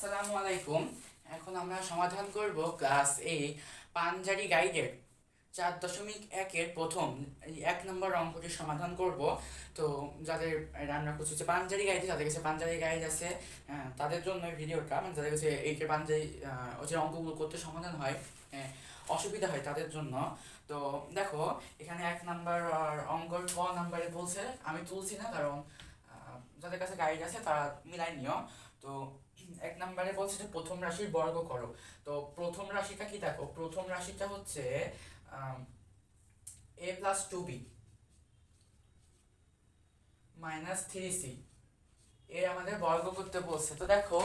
আসসালামু আলাইকুম। এখন আমরা সমাধান করব ক্লাস এ পাঞ্জারি গাইডের চার দশমিক একের প্রথম এক নম্বর অঙ্কটি সমাধান করব। তো যাদের রান্না করছে পাঞ্জারি গাইড যাদের কাছে পাঞ্জারি গাইড আছে তাদের জন্য ভিডিওটা মানে যাদের কাছে এইটের পাঞ্জারি হচ্ছে অঙ্কগুলো করতে সমাধান হয় আহ, অসুবিধা হয় তাদের জন্য। তো দেখো এখানে এক নাম্বার অঙ্ক ক নাম্বারে বলছে আমি তুলছি না কারণ যাদের কাছে গাইড আছে তারা মিলাই নিও। তো এক নম্বরে বলছে যে প্রথম রাশির বর্গ করো। তো প্রথম রাশিটা কি দেখো? প্রথম রাশিটা হচ্ছে A plus two B minus three C এর আমাদের বর্গ করতে বলছে। তো দেখো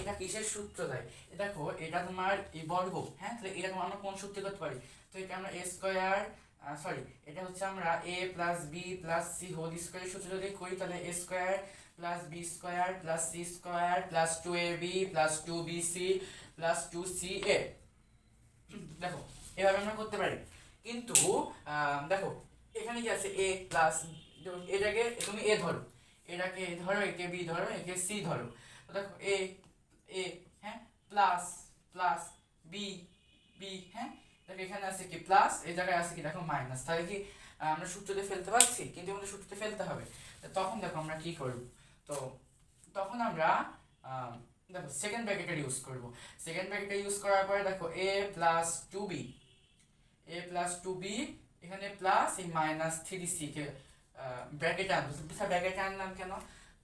এটা কিসের সূত্র দেয় দেখো, এটা তোমার বর্গ হ্যাঁ? তাহলে এটা তোমার আমরা কোন সূত্রে করতে পারি? তো এটা আমরা এ স্কোয়ার সরি এটা হচ্ছে আমরা A plus B plus C whole square সূত্র যদি করি, তাহলে A square plus B square plus C square plus two A B plus two B C plus two C A দেখো, এভাবে আমরা করতে পারি। কিন্তু দেখো, এখানে কি আছে? এ প্লাস এটাকে তুমি এ ধরো। এটাকে এ ধরো, একে বি ধরো, একে সি ধরো। দেখো এ এ হ্যাঁ প্লাস প্লাস বি এখানে আছে কি প্লাস এই জায়গায় আছে কি দেখো মাইনাস তাহলে কি আমরা সূত্রতে ফেলতে পারছি? কিন্তু আমাদের সূত্রতে ফেলতে হবে। তখন দেখো আমরা কি করব? তো তখন আমরা দেখো সেকেন্ড ব্র্যাকেটের ইউজ করব। সেকেন্ড ব্র্যাকেটে ইউজ করার পরে দেখো A plus two B A plus two B এখানে প্লাস এই মাইনাস থ্রি সি কে ব্র্যাকেটে আনব। ব্র্যাকেটে আনলাম কেন?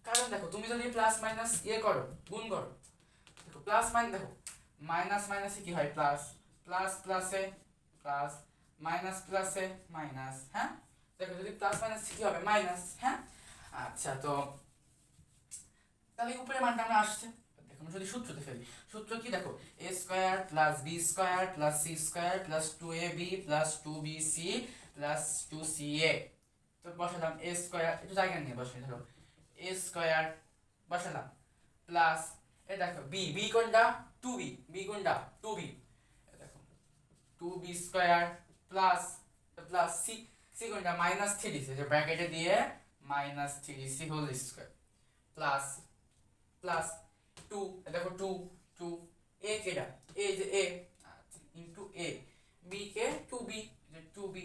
কারণ দেখো তুমি যদি প্লাস মাইনাস ইয়ে করো, গুণ করো, দেখো প্লাস মাইন দেখো মাইনাস মাইনাসে কি হয়? প্লাস প্লাস প্লাসে প্লাস মাইনাস প্লাসে মাইনাস হ্যাঁ? দেখো যদি প্লাস মাইনাস কি হবে? মাইনাস হ্যাঁ? আচ্ছা তো তাহলে উপরে মানটা আমরা আসছে। দেখো, আমরা যদি সূত্রতে ফেলি, সূত্র কি দেখো? A square plus B square plus C square plus two A B plus two B C plus two C A তো বসালাম এ স্কোয়ার একটু জায়গা নিয়ে বসাই ধরো। এ স্কোয়ার বসালাম প্লাস এ দেখো বি বি কোনটা? টু বি বি কোনটা? Two B two B square plus plus C C কোনটা মাইনাস থ্রি সি যে ব্র্যাকেটে দিয়ে minus three C whole square plus plus two দেখো টু টু এ কেটা এ যে A into A B K two B two B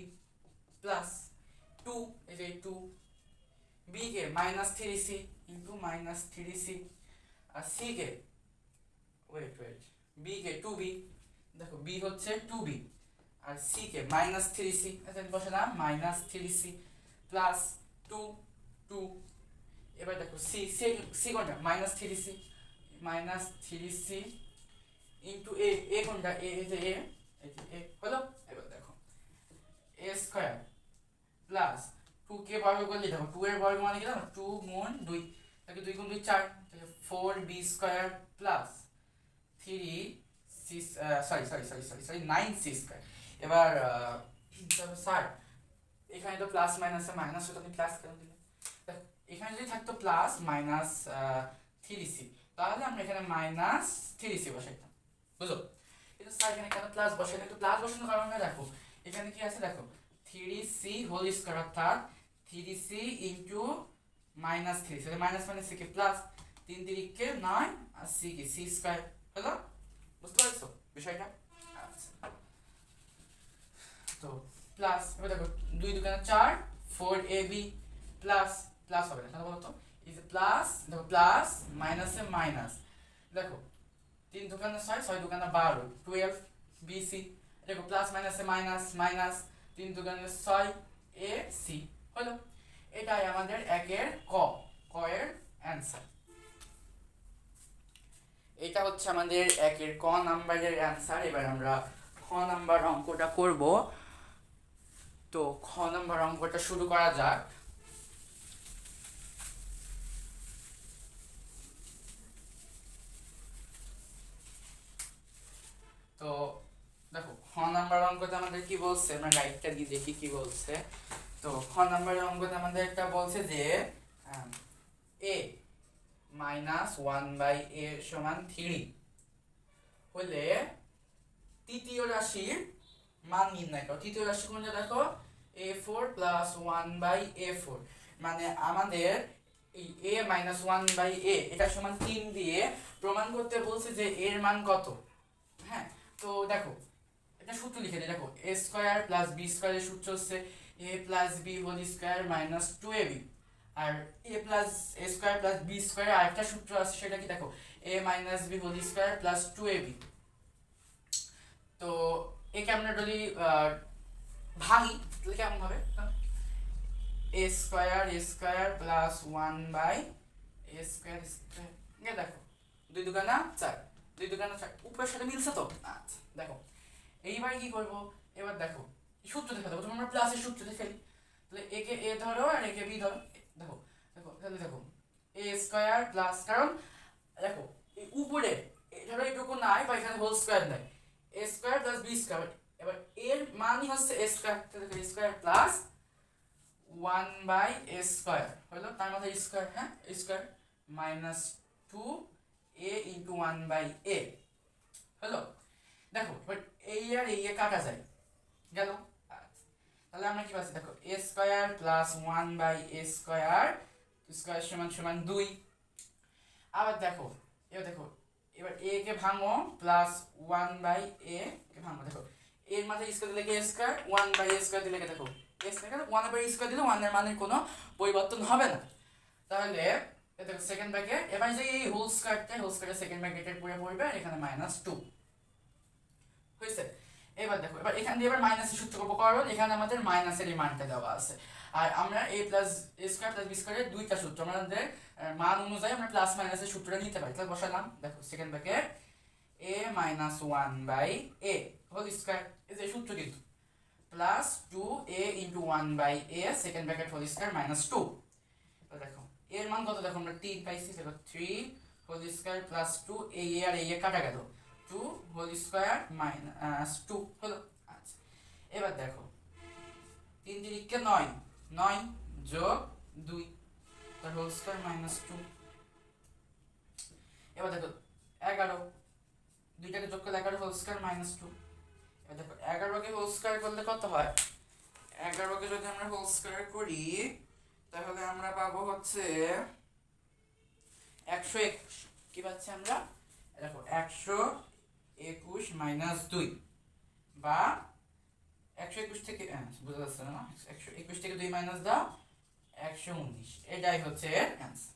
plus two এই যে two B কে minus three C into minus three C আর C কে wait wait B কে two B দেখো B হচ্ছে two B আর C কে minus three C বসে না minus three C plus two two এবার দেখো সি সি সি কোনটা? Minus three C minus three C into A A কোনটা? এ যে এ এ হলো? এবার দেখো এ স্কোয়ার প্লাস টু কে বর্গ করলে, দেখো টু এর বর্গ মানে কি টু গুণ দুই, তাকে দুই গুণ দুই চার four B square plus three sorry sorry sorry sorry sorry nine C square এবার স্যার এখানে তো প্লাস মাইনাসে মাইনাস হতো আপনি প্লাস কেন দিলেন এখানে যদি থাকতো প্লাস মাইনাস থ্রি সি তাহলে আমরা এখানে মাইনাস থ্রি সি বসাইতাম বুঝলো কিন্তু স্যার এখানে কেন প্লাস বসাই একটু প্লাস বসানোর কারণে দেখো, এখানে কি আছে দেখো থ্রি সি হোল স্কোয়ার অর্থাৎ three C into minus three C minus minus C কে প্লাস তিন তিরিকে নয় আর সি কি সি স্কোয়ার হলো? বুঝতে পারছ? বিষয়টা? তো প্লাস এবার দেখো, দুই দোকানে চার four A B plus plus হবে না, কেন বলো তো ইজ প্লাস দেখো প্লাস মাইনাসে মাইনাস দেখো, তিন দোকানে ছয় ছয় দোকানে বারো টুয়েলভ বিসি দেখো প্লাস মাইনাসে মাইনাস মাইনাস তিন দোকানে ছয় এ সি হলো, এটাই আমাদের একের ক ক এর অ্যান্সার এটা হচ্ছে আমাদের একের ক নাম্বারের অ্যান্সার এবার আমরা খ নাম্বার অঙ্কটা করব। তো খ নাম্বার অঙ্কটা শুরু করা যাক। তো দেখো, খ নাম্বার অঙ্কতে আমাদের কি বলছে? আমরা গাইডটা দিয়ে দেখি কি বলছে। তো খ নাম্বারের অঙ্কতে আমাদের একটা বলছে যে A minus one by A সমান থ্রি হলে তৃতীয় রাশির মান নির্ণয় করো। তৃতীয় রাশি কোনটা দেখো? A four plus one by A four মানে আমাদের এই A minus one by A এটা সমান তিন দিয়ে প্রমাণ করতে বলছে যে এর মান কত। হ্যাঁ তো দেখো এটা সূত্র লিখে দিই দেখো এ স্কোয়ার প্লাস বি স্কোয়ারের সূত্র হচ্ছে A plus B whole square minus two A B R A plus A square plus B square আরেকটা সূত্র আছে সেটা কি দেখো? A minus B whole square plus two A B তো একে আমরা যদি ভাঙি, তাহলে কেমন হবে? A square A square plus one by A square square দেখো, দুই দুগানা চার, দুই দুগানা চার, উপরের সাথে মিলছে তো? আচ্ছা দেখো, এইবার কি করব? এবার দেখো, সূত্র দেখা দেবো আমরা প্লাসের সূত্র ফেলি তাহলে একে এ ধরো আর একে বি ধরো। দেখো দেখো তাহলে দেখো এ স্কোয়ার প্লাস কারণ দেখো উপরে এ ধরো এটুকু নাই বা এখানে হোল স্কোয়ার নাই। A square plus B square এবার এর মানই হচ্ছে এ স্কোয়ার তাহলে দেখো square plus one by A square হলো তার মধ্যে স্কোয়ার হ্যাঁ? Square minus two A into one by A হলো? দেখো, এবার এই আর এই এ কাটা যায়, গেল? আচ্ছা। তাহলে আমরা কি পাচ্ছি? দেখো A square plus one by A square square সমান সমান দুই। আবার দেখো, এবার দেখো, এবার এ কে ভাঙো প্লাস ওয়ান বাই এ কে ভাঙো, দেখো। এর মাঝে স্কোয়ার দিলে কি square? One by A square দিলে দেখো স্কোয়ার ওয়ান বাই স্কোয়ার দিলে ওয়ানের মানের কোনো পরিবর্তন হবে না। তাহলে দেখো সেকেন্ড ব্র্যাকেট এবার যে এই হোল স্কোয়ারটা হোল স্কোয়ারের সেকেন্ড ব্র্যাকেটের পরে পড়বে আর এখানে মাইনাস টু হয়েছে? এবার দেখো, এবার এখান দিয়ে এবার মাইনাসের সূত্র করব, কারণ এখানে আমাদের মাইনাসের এই মানটা দেওয়া আছে। আর আমরা A plus A square plus B স্কোয়ারের দুইটা সূত্র, আমাদের মান অনুযায়ী আমরা প্লাস মাইনাসের সূত্রটা নিতে পারি। তাহলে বসালাম। দেখো second bracket A minus one by A whole square যে সূত্র কিন্তু। Plus two A into one by A second bracket whole square minus two দেখো এর মান কত? দেখো, আমরা তিন পাইছি, দেখো three whole square plus two A A আর এ কাটা গেল। Two whole square minus two হলো আচ্ছা। এবার দেখো, তিন তিরিকে নয় নয় যোগ দুই, তার হোল স্কোয়ার মাইনাস টু এবার দেখো, এগারো, দুইটাকে যোগ করলে এগারো হোল স্কোয়ার মাইনাস টু এবার দেখো এগারোকে হোল স্কোয়ার করলে কত হয়? এগারোকে যদি আমরা হোল স্কোয়ার করি, তাহলে আমরা পাবো হচ্ছে একশো একুশ। কি পাচ্ছি আমরা? দেখো, একশো একুশ মাইনাস দুই বা একশো একুশ থেকে হ্যাঁ, বোঝা যাচ্ছে না? একশো একুশ থেকে দুই মাইনাস দাও একশো উনিশ। এটাই হচ্ছে অ্যান্সার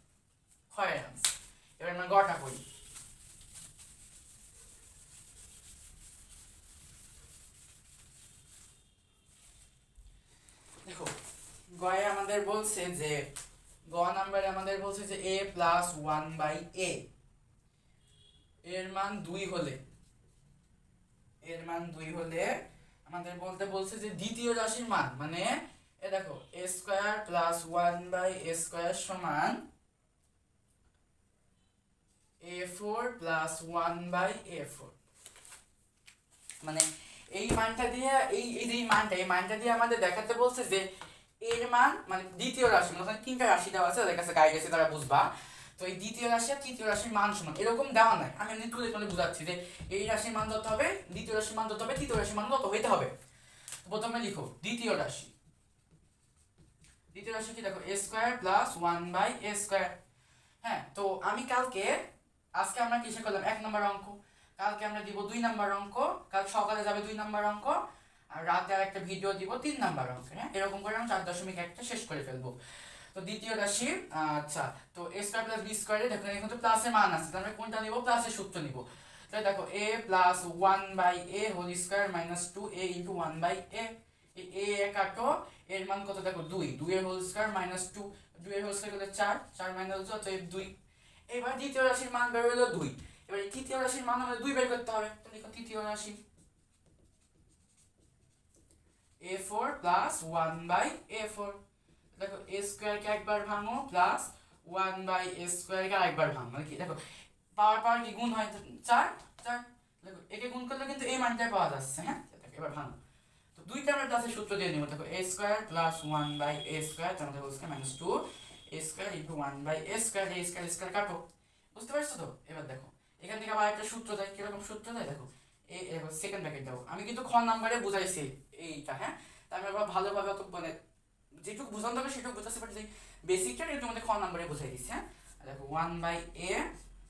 ক্ষয়ের অ্যান্সার এবার আমরা গটা করি। দেখো গয়ে আমাদের বলছে যে গ নাম্বারে আমাদের বলছে যে A plus one by A এর মান দুই হলে এর মান দুই হলে আমাদের বলতে বলছে যে দ্বিতীয় রাশির মান মানে এ দেখো A square plus one by A square সমান A four plus one by A four মানে এই মানটা দিয়ে, এই এই যে মানটা, এই মানটা দিয়ে আমাদের দেখাতে বলছে যে এর মান মানে দ্বিতীয় রাশি মানে তিনটা রাশি দেওয়া আছে, ওদের কাছে গাইড আছে, তারা বুঝবা। তো এই দ্বিতীয় রাশি আর তৃতীয় রাশির মান সমান। এরকম দেওয়া নাই। আমি এমনি তুলে তুলে বুঝাচ্ছি যে এই রাশির মান যত হবে, দ্বিতীয় রাশির মান যত হবে, তৃতীয় রাশির মান তত হইতে হবে। প্রথমে লিখো, দ্বিতীয় রাশি। দ্বিতীয় রাশি কি দেখো A square plus one by A square হ্যাঁ তো আমি কালকে, আজকে আমরা কিসে করলাম? এক নম্বর অঙ্ক। কালকে আমরা দিব দুই নাম্বার অঙ্ক। কাল সকালে যাবে দুই নাম্বার অঙ্ক। আর রাতে আর একটা ভিডিও দিব তিন নাম্বার অঙ্ক। হ্যাঁ এরকম করে আমরা চার দশমিক একটা শেষ করে ফেলব। তো দ্বিতীয় রাশি আচ্ছা তো এ স্কোয়ার প্লাস বি স্কোয়ারে দেখুন এখানে কিন্তু প্লাসের মান আছে তাহলে কোনটা নিব? প্লাসের সূত্র নিব। তাহলে দেখো A plus one by A whole square minus two A into one by A A A কাটো এর মান কত? দেখো, দুই। দুই হোল স্কোয়ার মাইনাস টু দুই হোল স্কোয়ার চার। চার মাইনাস অতএব দুই। এবার দ্বিতীয় রাশির মান বের হলো দুই। এবার তৃতীয় রাশির মান আমাদের দুই বের করতে হবে। তো লিখো তৃতীয় রাশি। A four plus one by A four দেখো এ স্কোয়ারকে একবার ভাঙো প্লাস ওয়ান বাই এ স্কোয়ারকে আরেকবার ভাঙো। মানে কি দেখো, পাওয়ার পাওয়ার কি গুণ হয়? চার চার। দেখো, একে গুণ করলে কিন্তু এই মানটাই পাওয়া যাচ্ছে হ্যাঁ? দেখো, এবার ভাঙো। তো দুইটা আমরা প্লাসের সূত্র দিয়ে নিব। দেখো A square plus one by A square তার মধ্যে square minus two A square into one by A square A square square কাটো। বুঝতে পারছ তো? এবার দেখো, এখান থেকে আবার একটা সূত্র দেয়, কীরকম সূত্র দেয়? দেখো এই সেকেন্ড ব্র্যাকেট দাও আমি কিন্তু খ নাম্বারে বুঝাইছি এইটা হ্যাঁ? তা আমি আবার ভালোভাবে অত মানে যেটুকু বোঝানো হবে সেটুকু বোঝাতে পারি যে বেসিকটা এটা তোমাদের খ নাম্বারে বোঝাই দিচ্ছি দেখো one by A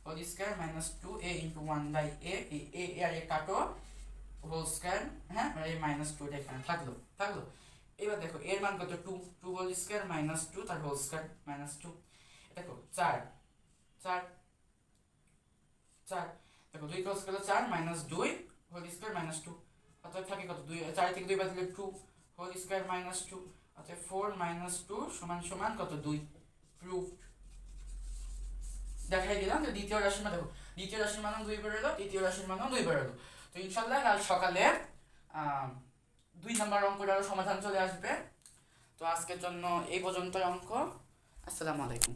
whole square minus two A into one by A A আর এ কাটো হোল স্কোয়ার হ্যাঁ? এই মাইনাস টু এটা এখানে থাকল থাকল? এবার দেখো এর মান কত? Two two whole square minus two তার হোল স্কোয়ার মাইনাস টু দেখো, চার চার চার। দেখো, দুই ক্রস করলে চার মাইনাস দুই হোল স্কোয়ার মাইনাস টু অর্থাৎ থাকে কত? দুই, চার থেকে দুই বাদ দিলে two whole square minus two অর্থাৎ ফোর মাইনাস টু সমান সমান কত? দুই। প্রুফ দেখাই দিলাম যে দ্বিতীয় রাশির মান, দেখো, দ্বিতীয় রাশির মানও দুই বেরোলো, তৃতীয় রাশির মানও দুই বেরোলো। তো ইনশাল্লাহ কাল সকালে দুই নাম্বার অঙ্কটারও সমাধান চলে আসবে। তো আজকের জন্য এই পর্যন্ত অঙ্ক। আসসালামু আলাইকুম।